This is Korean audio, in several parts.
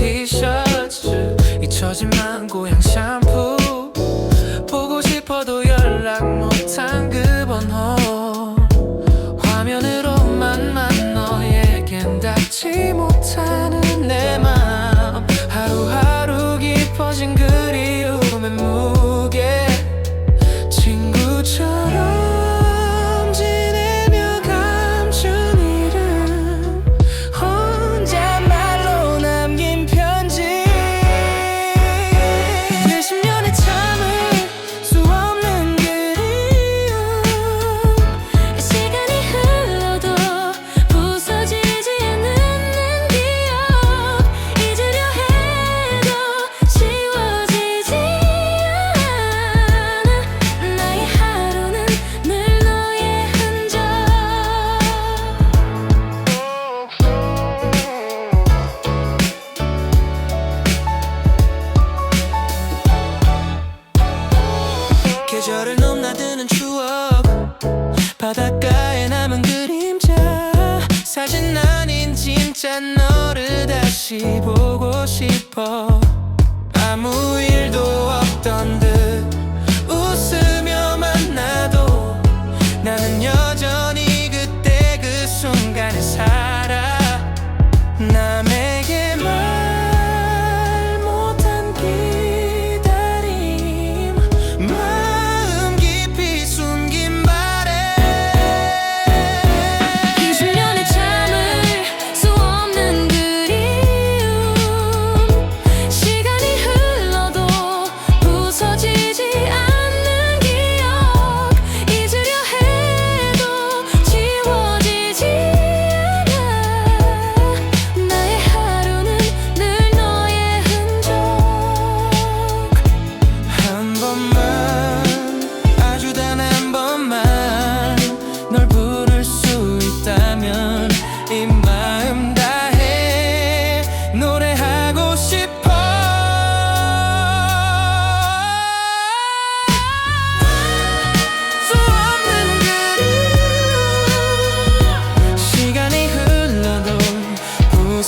티셔츠 잊혀진만 고향 샴푸. 보고 싶어도 연락 못한 그 번호. 화면으로만 만 너에겐 닿지 못하는 내맘 계절을 넘나드는 추억. 바닷가에 남은 그림자. 사진 아닌 진짜 너를 다시 보고 싶어. 아무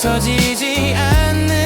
없어지지 않는